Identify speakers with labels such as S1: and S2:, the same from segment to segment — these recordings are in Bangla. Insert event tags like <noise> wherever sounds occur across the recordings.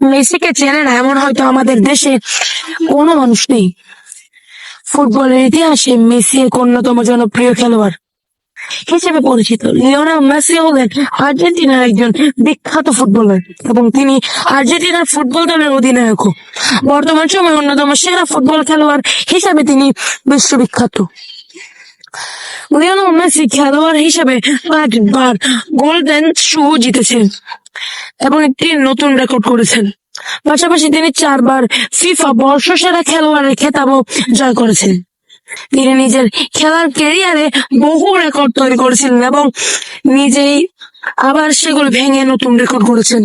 S1: মেসিকে চেনে না এমন হয়তো আমাদের দেশে কোনো মানুষ নেই। ফুটবলের ইতিহাসে মেসি এক অন্যতম জনপ্রিয় খেলোয়াড় হিসেবে পরিচিত। লিওনেল মেসি হলেন আর্জেন্টিনার একজন বিখ্যাত ফুটবলার এবং তিনি আর্জেন্টিনার ফুটবল দলের অধিনায়ক বর্তমান সময়ে অন্যতম সেরা ফুটবল খেলোয়াড় হিসেবে তিনি বিশ্ববিখ্যাত। লিওনেল মেসি খেলোয়াড় হিসেবে পাঁচবার গোল্ডেন শু জিতেছেন। এবং একটি নতুন রেকর্ড করেছেন। পাশাপাশি তিনি চারবার ফিফা বর্ষসেরা খেলোয়াড়ের খেতাবও জয় করেছেন। তিনি নিজের খেলার ক্যারিয়ারে বহু রেকর্ড তৈরি করেছিলেন এবং নিজেই আবার সেগুলো ভেঙে নতুন রেকর্ড করেছেন।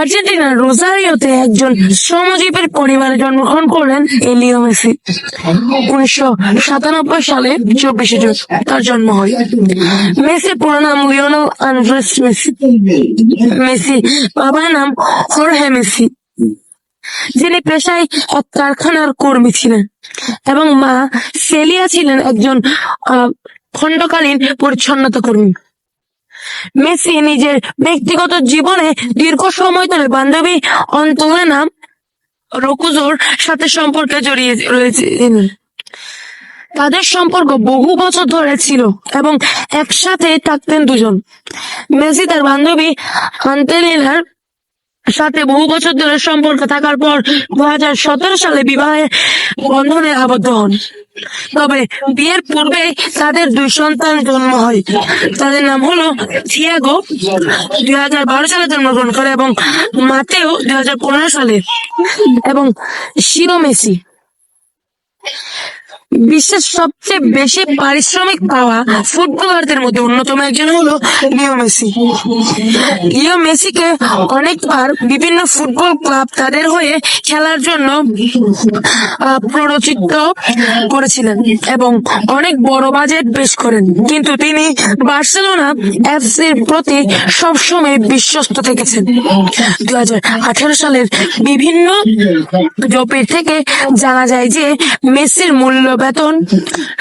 S1: আর্জেন্টিনার রোজারিওতে একজন শ্রমজীবীর পরিবারে জন্মগ্রহণ করলেন এলিও মেসি। উনিশশো সাতানব্বই সালে চব্বিশে জুন তার জন্ম হয়। মেসির পুরো নাম লিওনেল আন্ড্রেস মেসি। মেসি বাবার নাম হোরহে মেসি, যিনি পেশায় এক কারখানার কর্মী ছিলেন এবং মা সেলিয়া ছিলেন একজন খণ্ডকালীন পরিচ্ছন্নতা কর্মী। মেসি নিজের ব্যক্তিগত জীবনে দীর্ঘ সময় ধরে বান্ধবী অন্তলেনা রকুজোর সাথে সম্পর্কে জড়িয়ে রয়েছিলেন তাদের সম্পর্ক বহু বছর ধরে ছিল এবং একসাথে থাকতেন দুজন। মেসি তার বান্ধবী আন্তেলিনার সাথে বহু বছর ধরে সম্পর্ক থাকার পর দু হাজার সতেরো সালে বিবাহে বন্ধনে আবদ্ধ হন। তবে বিয়ের পূর্বে তাদের দুই সন্তান জন্ম হয়। তাদের নাম হলো থিয়াগো, দুই হাজার বারো সালে জন্মগ্রহণ করে এবং মাতেও দুই হাজার পনেরো সালে। এবং শিরো মেসি বিশ্বের সবচেয়ে বেশি পারিশ্রমিক পাওয়া ফুটবলারদের মধ্যে অন্যতম একজন হলো লিও মেসি। লিও মেসিকে অনেকবার বিভিন্ন ফুটবল ক্লাব তাদের হয়ে খেলার জন্য প্ররোচিত করেছিলেন এবং অনেক বড় বাজেট পেশ করেন। কিন্তু তিনি বার্সেলোনা এফসির প্রতি সবসময় বিশ্বস্ত থেকেছেন। দু হাজার আঠারো সালের বিভিন্ন জপের থেকে জানা যায় যে, মেসির মূল্য বেতন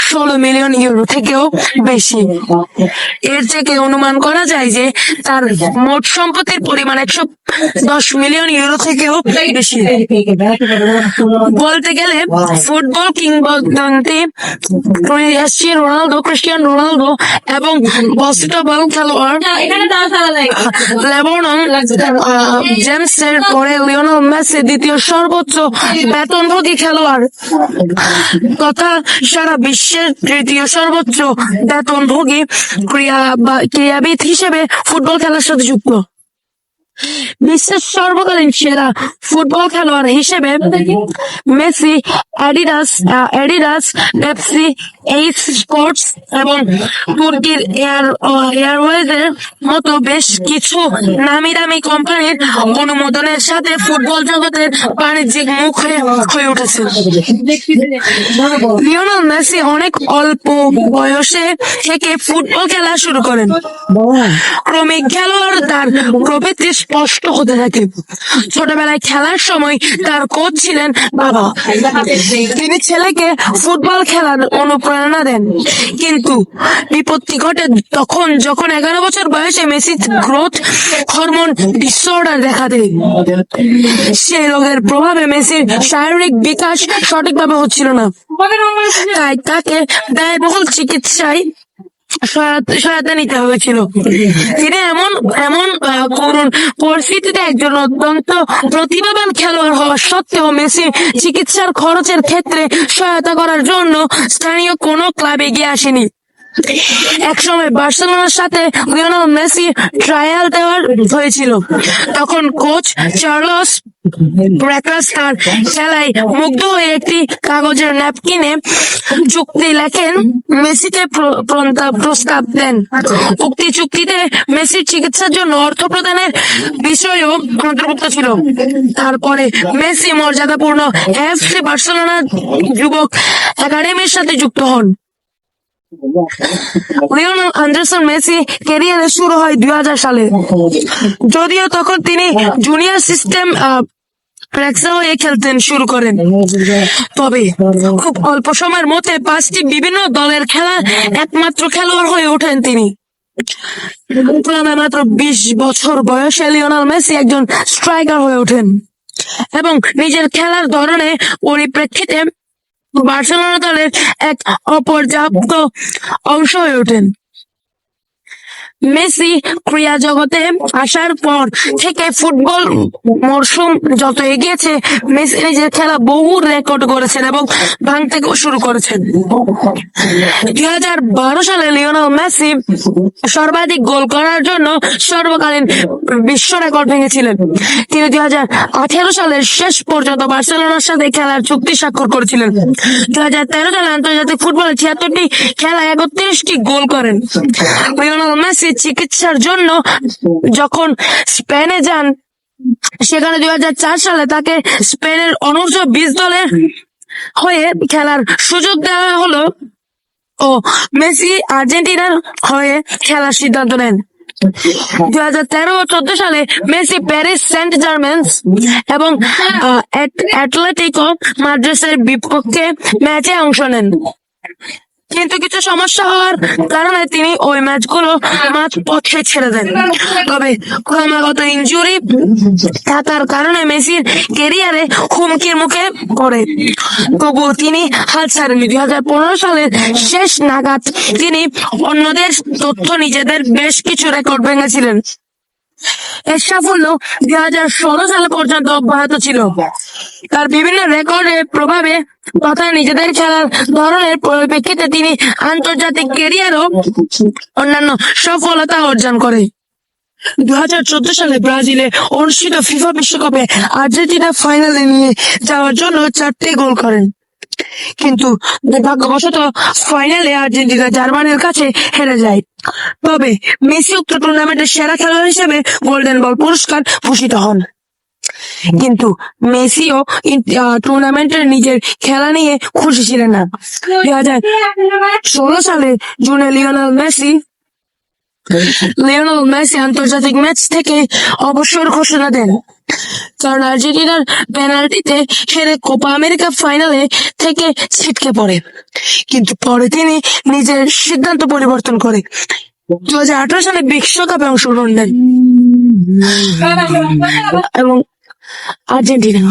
S1: ষোলো মিলিয়ন ইউরো থেকেও বেশি। এর থেকে অনুমান করা যায় যে তার মোট সম্পত্তির পরিমাণ একশো দশ মিলিয়ন ইউরো থেকেও বেশি। বলতে গেলে ফুটবল কিংবদন্তি মেসি রোনালদো ক্রিস্টিয়ান রোনালদো এবং বাস্কেটবল খেলোয়াড় পরে লিওনেল মেসি দ্বিতীয় সর্বোচ্চ বেতনভোগী খেলোয়াড়। তথা সারা বিশ্বের তৃতীয় সর্বোচ্চ বেতনভোগী ক্রীড়া বা ক্রীড়াবিদ হিসেবে ফুটবল খেলার সাথে যুক্ত। বিশ্বের সর্বকালীন সেরা ফুটবল খেলোয়াড় হিসেবে Messi Adidas Adidas Pepsi H sports এবং তুর্কির এয়ার এয়ারওয়েজের মতো বেশ কিছু নামি দামি কোম্পানির অনুমোদনের সাথে ফুটবল জগতের বাণিজ্যিক মুখ হয়ে হয়ে উঠেছে। লিওনেল মেসি অনেক অল্প বয়সে থেকে ফুটবল খেলা শুরু করেন। ক্রমিক খেলোয়াড় তার প্রবৃত্তি স্পষ্ট হতে থাকে। ছোটবেলায় খেলার সময় তার কোচ ছিলেন বাবা। তিনি ছেলেকে ফুটবল খেলার অনুপ্রেরণা দেন। কিন্তু বিপত্তি ঘটে তখন যখন এগারো বছর বয়সে মেসি গ্রোথ হরমোন ডিসঅর্ডার দেখা দেয়। সেই রোগের প্রভাবে মেসির শারীরিক বিকাশ সঠিকভাবে হচ্ছিল না। তাই তাকে ব্যয়বহুল চিকিৎসায় সহায়তা নিতে হয়েছিল। তিনি এমন এমন করুন, পরিস্থিতিতে একজন অত্যন্ত প্রতিভাবান খেলোয়াড় হওয়া সত্ত্বেও মেসি চিকিৎসার খরচের ক্ষেত্রে সহায়তা করার জন্য স্থানীয় কোনো ক্লাবে গিয়ে আসেনি। একসময় বার্সেলোনার সাথে লিওনেল মেসি ট্রায়াল দেওয়ার হয়েছিল। তখন কোচ চার্লস ব্র্যাকাস তার খেলায় মুগ্ধ হয়ে একটি কাগজের ন্যাপকিনে চুক্তি লেখেন, মেসিকে প্র- প্রস্তাব দেন। উক্তি চুক্তিতে মেসির চিকিৎসার জন্য অর্থ প্রদানের বিষয়ও অন্তর্ভুক্ত ছিল। তারপরে মেসি মর্যাদাপূর্ণ এফসি বার্সেলোনা যুবক একাডেমির সাথে যুক্ত হন। <laughs> লিওনেল মেসি শুরু হয় দুই হাজার সালে। যদিও তখন তিনি জুনিয়র সিস্টেম খেলতেন, শুরু করেন। তবে খুব অল্প সময়ের মধ্যে পাঁচটি বিভিন্ন দলের খেলা একমাত্র খেলোয়াড় হয়ে ওঠেন তিনি। মাত্র বিশ বছর বয়সে লিওনাল মেসি একজন স্ট্রাইকার হয়ে ওঠেন। এবং নিজের খেলার ধরনে পরিপ্রেক্ষিতে বার্সেলোনা দলের এক অপর্যাপ্ত অংশ হয়ে ওঠেন। মেসি ক্রীড়া জগতে আসার পর থেকে ফুটবল মরশুম যত এগিয়েছে, মেসি নিজের খেলা বহু রেকর্ড করেছেন এবং ভাঙতে শুরু করেছেন। দুই হাজার বারো সালে লিওনাল মেসি সর্বাধিক গোল করার জন্য সর্বকালীন বিশ্ব রেকর্ড ভেঙেছিলেন। তিনি দুই হাজার আঠেরো সালের শেষ পর্যন্ত বার্সেলোনার সাথে খেলার চুক্তি স্বাক্ষর করেছিলেন। দুই হাজার তেরো সালে আন্তর্জাতিক ফুটবলে ছিয়াত্তরটি খেলায় একত্রিশটি গোল করেন। লিওনাল মেসি চিকিৎসার জন্য যখন স্পেনে যান, সেখানে দুই চার সালে তাকে স্পেনের অনূর্ধ্ব বিশ দলের হয়ে খেলার সুযোগ দেওয়া হলো ও মেসি আর্জেন্টিনার হয়ে খেলার সিদ্ধান্ত নেন। দুই হাজার তেরো ও চোদ্দ সালে মেসি প্যারিস সেন্ট জার্মেন্স এবং অ্যাটলেটিকো মাদ্রাসের বিপক্ষে ম্যাচে অংশ নেন। কিন্তু কিছু সমস্যা হওয়ার কারণে তিনি ওই ম্যাচগুলো মাঝ পথে ছেড়ে দেন। তবে ক্রমাগত ইনজুরি থাকার কারণে মেসির কেরিয়ারে হুমকির মুখে পড়ে। তবুও তিনি হাল ছাড়েননি। দুই হাজার পনেরো সালের শেষ নাগাদ তিনি অন্যদের তথ্য নিজেদের বেশ কিছু রেকর্ড ভেঙেছিলেন। এর সাফল্য দুই হাজার ষোলো সাল পর্যন্ত অব্যাহত ছিল। তার বিভিন্ন রেকর্ডের প্রভাবে তথা নিজেদের খেলার ধরনের পরিপ্রেক্ষিতে তিনি আন্তর্জাতিক ক্যারিয়ারও অন্যান্য সফলতা অর্জন করে। দু হাজার চোদ্দ সালে ব্রাজিলে অনুষ্ঠিত ফিফা বিশ্বকাপে আর্জেন্টিনা ফাইনালে নিয়ে যাওয়ার জন্য চারটে গোল করেন। কিন্তু দুর্ভাগ্যবশত ফাইনালে আর্জেন্টিনা জার্মানির কাছে হেরে যায়। তবে মেসি উক্ত টুর্নামেন্টের সেরা খেলোয়াড় হিসেবে গোল্ডেন বল পুরস্কার ভূষিত হন। কিন্তু মেসিও টুর্নামেন্টের নিজের খেলা নিয়ে খুশি ছিলেন না। দুই হাজার ষোলো সালে জুনে লিওনাল মেসি লিওনাল মেসি আন্তর্জাতিক ম্যাচ থেকে অবসর ঘোষণা দেন। কারণ আর্জেন্টিনার পেনাল্টিতে হেরে কোপা আমেরিকা ফাইনালে থেকে ছিটকে পড়ে। কিন্তু পরে তিনি নিজের সিদ্ধান্ত পরিবর্তন করে। দু হাজার আঠারো সালে বিশ্বকাপে অংশগ্রহণ নেন। এবং আর্জেন্টিনা।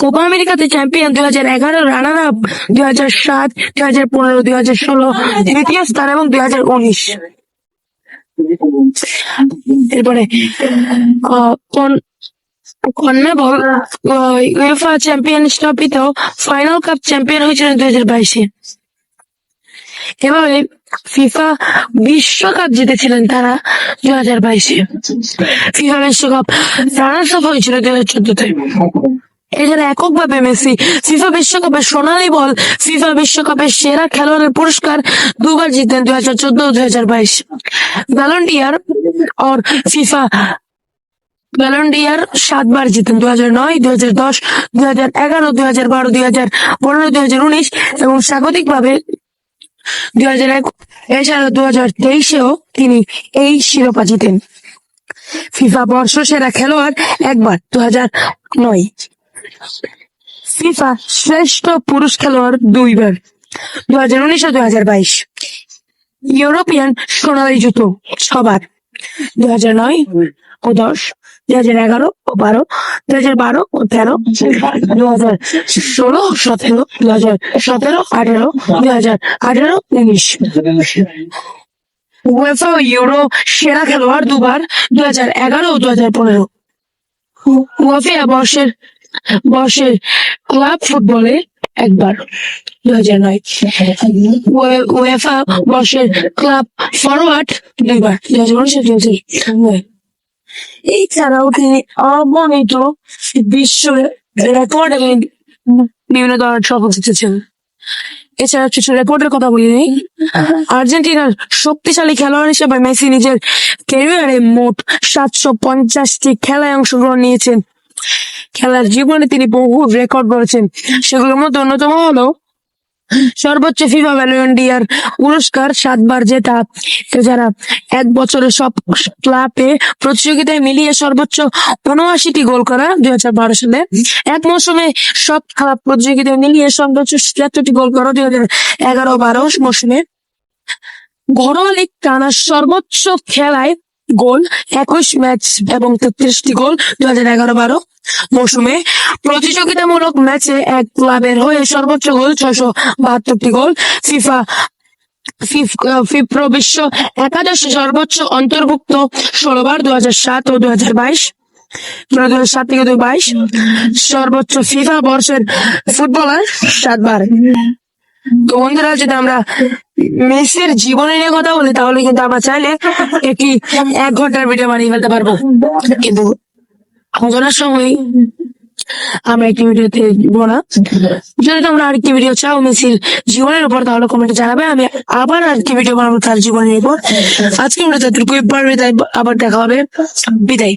S1: কোপা আমেরিকাতে চ্যাম্পিয়ন দুই হাজার এগারো রানার আপ দুই হাজার সাত, দুই হাজার পনেরো, দুই হাজার ষোলো, দ্বিতীয় স্থান এবং দুই হাজার উনিশ। এরপরে কন্মেবল ইউএফা চ্যাম্পিয়ন্স ট্রফিতেও ফাইনাল কাপ চ্যাম্পিয়ন হয়েছিলেন দুই হাজার বাইশে। এভাবে ফিফা বিশ্বকাপ জিতেছিলেন তারা দুই হাজার বাইশে। ফিফা বিশ্বকাপ রানার্স আপ হয়েছিল দুই হাজার চোদ্দতে। এছাড়া এককভাবে মেসি ফিফা বিশ্বকাপের সোনালী বল, ফিফা বিশ্বকাপের সেরা খেলোয়াড়ের পুরস্কার দুবার জিতেন দুই হাজার চোদ্দ দুই হাজার বাইশ। ভ্যালন্টিয়ার और ফিফা ভ্যালন্টিয়ার সাতবার জিতেন দু হাজার নয় দু হাজার দশ দু হাজার এগারো দু হাজার বারো দুই হাজার পনেরো দুই হাজার উনিশ এবং স্বাগতিক ভাবে দুই হাজার এক এছাড়া দু হাজার তেইশেও তিনি এই শিরোপা জিতেন। ফিফা বর্ষ সেরা খেলোয়াড় একবার দু হাজার নয়। ফিফা শ্রেষ্ঠ পুরুষ খেলোয়াড় দুইবার দু হাজার উনিশ ও দু হাজার বাইশ। ইউরোপিয়ান সোনালী জুতো ছবার দু হাজার নয় ও দশ। দু হাজার এগারো ও বারো দু হাজার বারো ও তেরো দু হাজার ষোলো সতেরো দু হাজার সতেরো আঠেরো দু হাজার আঠেরো উনিশ উয়েফা ইউরো সেরা খেলোয়াড় দুবার দু হাজার এগারো ও দু হাজার পনেরো উয়েফা বর্ষের বর্ষের ক্লাব ফুটবলে একবার দু হাজার নয় উয়ে- উয়েফা বর্ষের ক্লাব ফরওয়ার্ড দুইবার দু হাজার উনিশ এছাড়াও তিনি অগণিত বিশ্ব রেকর্ড এবং বিভিন্ন ধরনের সফল জিতেছেন। এছাড়া কিছু রেকর্ডের কথা বলি নেই। আর্জেন্টিনার শক্তিশালী খেলোয়াড় হিসেবে মেসি নিজের ক্যারিয়ারে মোট সাতশো পঞ্চাশটি খেলায় অংশগ্রহণ নিয়েছেন। খেলার জীবনে তিনি বহু রেকর্ড করেছেন সেগুলোর মধ্যে অন্যতম হলো সর্বোচ্চ ফিফা ভ্যালেন্টিয়ার পুরস্কার সাতবার জেতা। যারা এক বছরে সব ক্লাবে প্রতিযোগিতায় মিলিয়ে সর্বোচ্চ উনআশিটি গোল করা দুই হাজার বারো সালে, এক মৌসুমে সব খেলা প্রতিযোগিতায় মিলিয়ে সর্বোচ্চ ছিয়াত্তরটি গোল করা দুই হাজার এগারো বারো মৌসুমে। ঘরোয়া লীগ টানা সর্বোচ্চ খেলায় গোল, একুশ ম্যাচ এবং তেত্রিশটি গোল দু হাজার এগারো বারো মৌসুমে। প্রতিযোগিতামূলক ম্যাচে এক ক্লাবের হয়ে সর্বোচ্চ গোল ছয়শো বাহাত্তরটি গোল। ফিফা ফিপ্রো বিশ্ব একাদশে সর্বোচ্চ অন্তর্ভুক্ত ষোলো বার দু হাজার সাত ও দু হাজার বাইশ। দু হাজার সাত থেকে দু বাইশ। সর্বোচ্চ ফিফা বর্ষের ফুটবলার সাতবার তো বন্ধুরা, যদি আমরা মেসির জীবনে নিয়ে কথা বলি, তাহলে কিন্তু আমরা চাইলে একটি এক ঘণ্টার ভিডিও বানিয়ে ফেলতে পারব। কিন্তু আলোচনার সময় আমরা একটি ভিডিওতে না। যদি তোমরা আরেকটি ভিডিও চাও মেসির জীবনের উপর, তাহলে কমেন্টে জানাবে। আমি আবার আরেকটি ভিডিও বানাবো তার জীবনের উপর। আজকে আমরা যতটুকু পারবে তাই আবার দেখা হবে। বিদায়।